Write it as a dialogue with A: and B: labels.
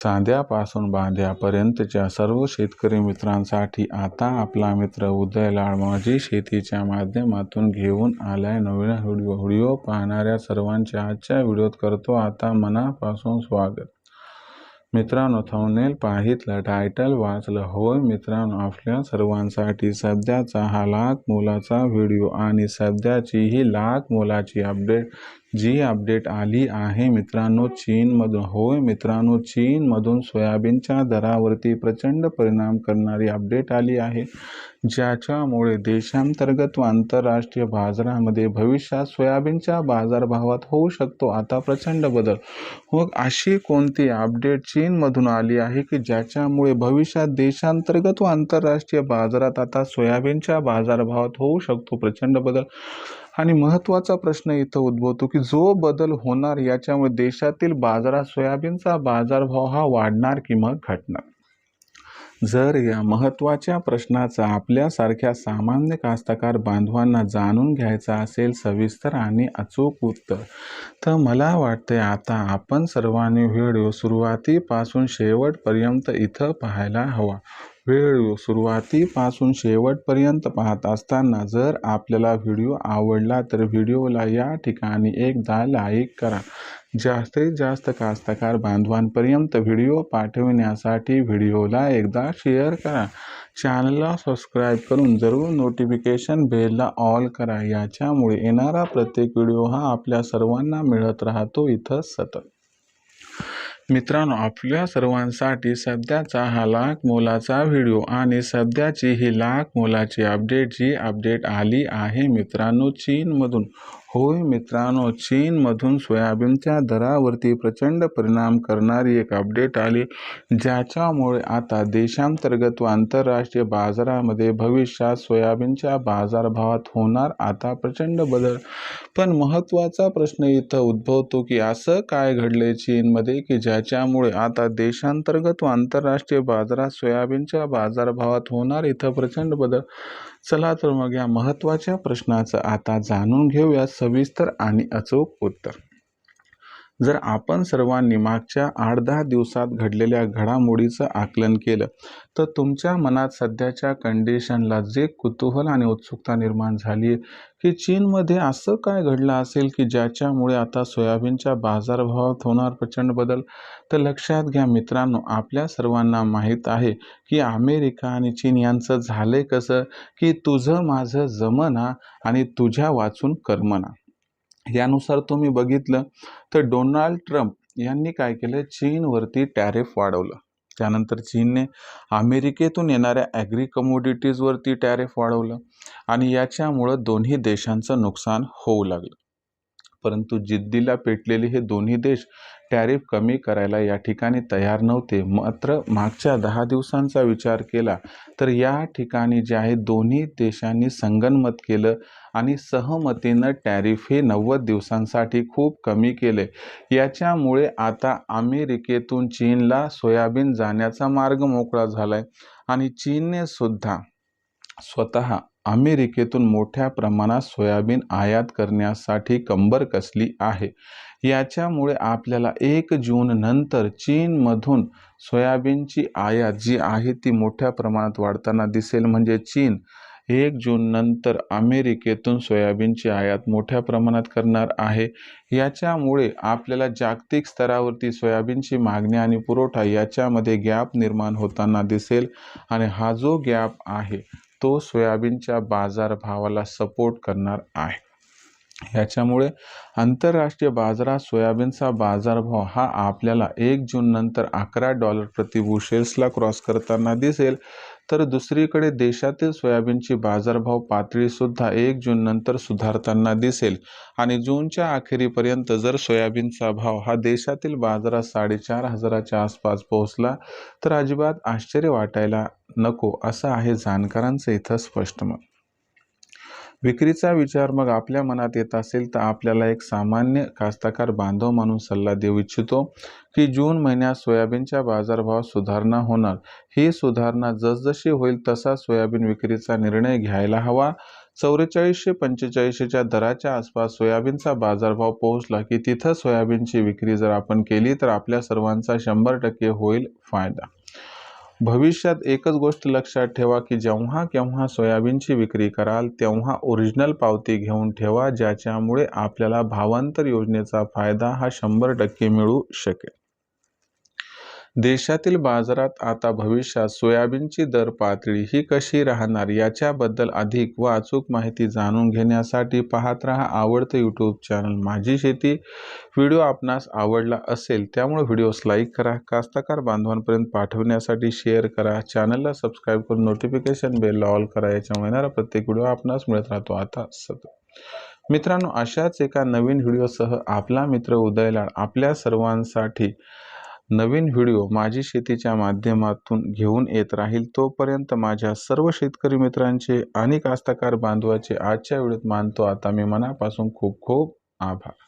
A: चांद्यापासून बांध्यापर्यंतच्या सर्व शेतकरी मित्रांसाठी आता आपला मित्र उदय लाळमाजी शेतीच्या माध्यमातून घेऊन आलाय. नवीन व्हिडिओ व्हिडिओ पाहणाऱ्या सर्वांचे आजच्या व्हिडिओत करतो. आता मनापासून स्वागत. मित्रांनो थंबनेल पाहितलं टायटल वाचलं. होय मित्रांनो आपल्या सर्वांसाठी सध्याचा हा लाख मोलाचा व्हिडिओ आणि सध्याची ही लाख मोलाची अपडेट जी अपडेट आली आहे मित्रांनो चीनमधून. होय मित्रांनो चीनमधून सोयाबीनच्या दरावरती प्रचंड परिणाम करणारी अपडेट आली आहे. ज्याच्यामुळे देशांतर्गत व आंतरराष्ट्रीय बाजारामध्ये भविष्यात सोयाबीनच्या बाजारभावात होऊ शकतो. आता प्रचंड बदल. मग अशी कोणती अपडेट चीनमधून आली आहे की ज्याच्यामुळे भविष्यात देशांतर्गत व आंतरराष्ट्रीय बाजारात आता सोयाबीनच्या बाजारभावात होऊ शकतो प्रचंड बदल? आणि महत्त्वाचा प्रश्न इथं उद्भवतो की जो बदल होणार याच्यामुळे देशातील बाजारात सोयाबीनचा बाजारभाव हा वाढणार की मग घटणार? जर या महत्त्वाच्या प्रश्नाचा आपल्यासारख्या सामान्य कास्तकार बांधवांना जाणून घ्यायचा असेल सविस्तर आणि अचूक उत्तर तर मला वाटते आता आपण सर्वांनी व्हिडिओ सुरुवातीपासून शेवटपर्यंत इथं पाहायला हवा. व्हिडिओ सुरुवातीपासून शेवटपर्यंत पाहत असताना जर आपल्याला व्हिडिओ आवडला तर व्हिडिओला या ठिकाणी एकदा लाईक करा. जास्तीत जास्त कास्तकार बांधवांपर्यंत व्हिडिओ पाठविण्यासाठी व्हिडिओला एकदा शेअर करा. चॅनलला सबस्क्राईब करून जरूर नोटिफिकेशन बेलला ऑल करा. याच्यामुळे येणारा प्रत्येक व्हिडिओ हा आपल्या सर्वांना मिळत राहतो इथं सतत. मित्रांनो आपल्या सर्वांसाठी सध्याचा हा लाख मोलाचा व्हिडिओ आणि सध्याची ही लाख मोलाची अपडेट जी अपडेट आली आहे मित्रांनो चीनमधून. होय मित्रांनो चीनमधून सोयाबीनच्या दरावरती प्रचंड परिणाम करणारी एक अपडेट आली ज्याच्यामुळे आता देशांतर्गत व आंतरराष्ट्रीय बाजारामध्ये भविष्यात सोयाबीनच्या बाजारभावात होणार आता प्रचंड बदल. पण महत्त्वाचा प्रश्न इथं उद्भवतो की असं काय घडले चीनमध्ये की ज्याच्यामुळे आता देशांतर्गत व आंतरराष्ट्रीय बाजारात सोयाबीनच्या बाजारभावात होणार इथं प्रचंड बदल? चला तर मग या महत्त्वाच्या प्रश्नाचं आता जाणून घेऊया सविस्तर आणि अचूक उत्तर. जर आपण सर्वांनी मागच्या आठ दहा दिवसात घडलेल्या घडामोडीचं आकलन केलं तर तुमच्या मनात सध्याच्या कंडिशनला जे कुतूहल आणि उत्सुकता निर्माण झाली आहे की चीनमध्ये असं काय घडलं असेल की ज्याच्यामुळे आता सोयाबीनच्या बाजारभावात होणार प्रचंड बदल? तर लक्षात घ्या मित्रांनो आपल्या सर्वांना माहीत आहे की अमेरिका आणि चीन यांचं झालंय कसं की तुझं माझं जमना आणि तुझ्या वाचून कर्मना. यानुसार तुम्ही बघितलं तर डोनाल्ड ट्रम्प यांनी काय केलं? चीनवरती टॅरिफ वाढवलं. त्यानंतर चीनने अमेरिकेतून येणाऱ्या ॲग्री कमोडिटीजवरती टॅरिफ वाढवलं आणि याच्यामुळं दोन्ही देशांचं नुकसान होऊ लागलं. परंतु जिद्दीला पेटलेले हे दोन्ही देश टॅरिफ कमी करायला या ठिकाणी तयार नव्हते. मात्र मागच्या दहा दिवसांचा विचार केला तर या ठिकाणी जे आहे दोन्ही देशांनी संगनमत केलं आणि सहमतीनं टॅरिफ हे नव्वद दिवसांसाठी खूप कमी केले. याच्यामुळे आता अमेरिकेतून चीनला सोयाबीन जाण्याचा मार्ग मोकळा झाला आहे आणि चीनने सुद्धा स्वतः अमेरिकेतून मोठ्या प्रमाणात सोयाबीन आयात करण्यासाठी कंबर कसली आहे? याच्यामुळे आपल्याला एक जून नंतर चीनमधून सोयाबीनची आयात जी आहे ती मोठ्या प्रमाणात वाढताना दिसेल. म्हणजे चीन एक जून नंतर अमेरिकेतून सोयाबीनची आयात मोठ्या प्रमाणात करणार आहे. याच्यामुळे आपल्याला जागतिक स्तरावरती सोयाबीनची मागणी आणि पुरवठा याच्यामध्ये गॅप निर्माण होताना दिसेल. आणि हा जो गॅप आहे तो सोयाबीनच्या बाजारभावाला सपोर्ट करणार आहे. याच्यामुळे आंतरराष्ट्रीय बाजारात सोयाबीनचा बाजारभाव हा आपल्याला एक जून नंतर अकरा डॉलर प्रति बुशेल्सला क्रॉस करताना दिसेल. तर दुसरीकडे देशातील सोयाबीनची बाजारभाव पातळीसुद्धा एक जून नंतर सुधारताना दिसेल. आणि जूनच्या अखेरीपर्यंत जर सोयाबीनचा भाव हा देशातील बाजारात साडेचार हजाराच्या आसपास पोहोचला तर अजिबात आश्चर्य वाटायला नको असं आहे जाणकारांचं इथं स्पष्ट मत. विक्रीचा विचार मग आपल्या मनात येत असेल तर आपल्याला एक सामान्य कास्तकार बांधव म्हणून सल्ला देऊ इच्छितो की जून महिन्यात सोयाबीनच्या बाजारभावात सुधारणा होणार. ही सुधारणा जसजशी होईल तसा सोयाबीन विक्रीचा निर्णय घ्यायला हवा. चौवेचाळीसशे पंचेचाळीसशेच्या दराच्या आसपास सोयाबीनचा बाजारभाव पोहोचला की तिथं सोयाबीनची विक्री जर आपण केली तर आपल्या सर्वांचा शंभर टक्के होईल फायदा. भविष्यात एकच गोष्ट लक्षात ठेवा की जेव्हा केव्हा सोयाबीनची विक्री कराल तेव्हा ओरिजिनल पावती घेऊन ठेवा ज्याच्यामुळे आपल्याला भावांतर योजनेचा फायदा हा शंभर टक्के मिळू शकेल. देशातील बाजारात आता भविष्यात सोयाबीनची दर पातळी ही कशी राहणार याच्याबद्दल अधिक व अचूक माहिती जाणून घेण्यासाठी पाहत रहा आवडतं यूट्यूब चॅनल माझी शेती. व्हिडिओ आपणास आवडला असेल त्यामुळे व्हिडिओस लाईक करा कास्तकार बांधवांपर्यंत पाठवण्यासाठी शेअर करा चॅनलला सबस्क्राईब करून नोटिफिकेशन बेल ऑल करा याच्यामुळे येणारा प्रत्येक व्हिडिओ आपणास मिळत राहतो. आता सतत मित्रांनो अशाच एका नवीन व्हिडिओसह आपला मित्र उदयलाड आपल्या सर्वांसाठी नवीन व्हिडिओ माझी शेतीच्या माध्यमातून घेऊन येत राहील तोपर्यंत माझ्या सर्व शेतकरी मित्रांचे आणि कास्तकार बांधवाचे आजच्या वेळेत मानतो. आता मी मनापासून खूप खूप आभार.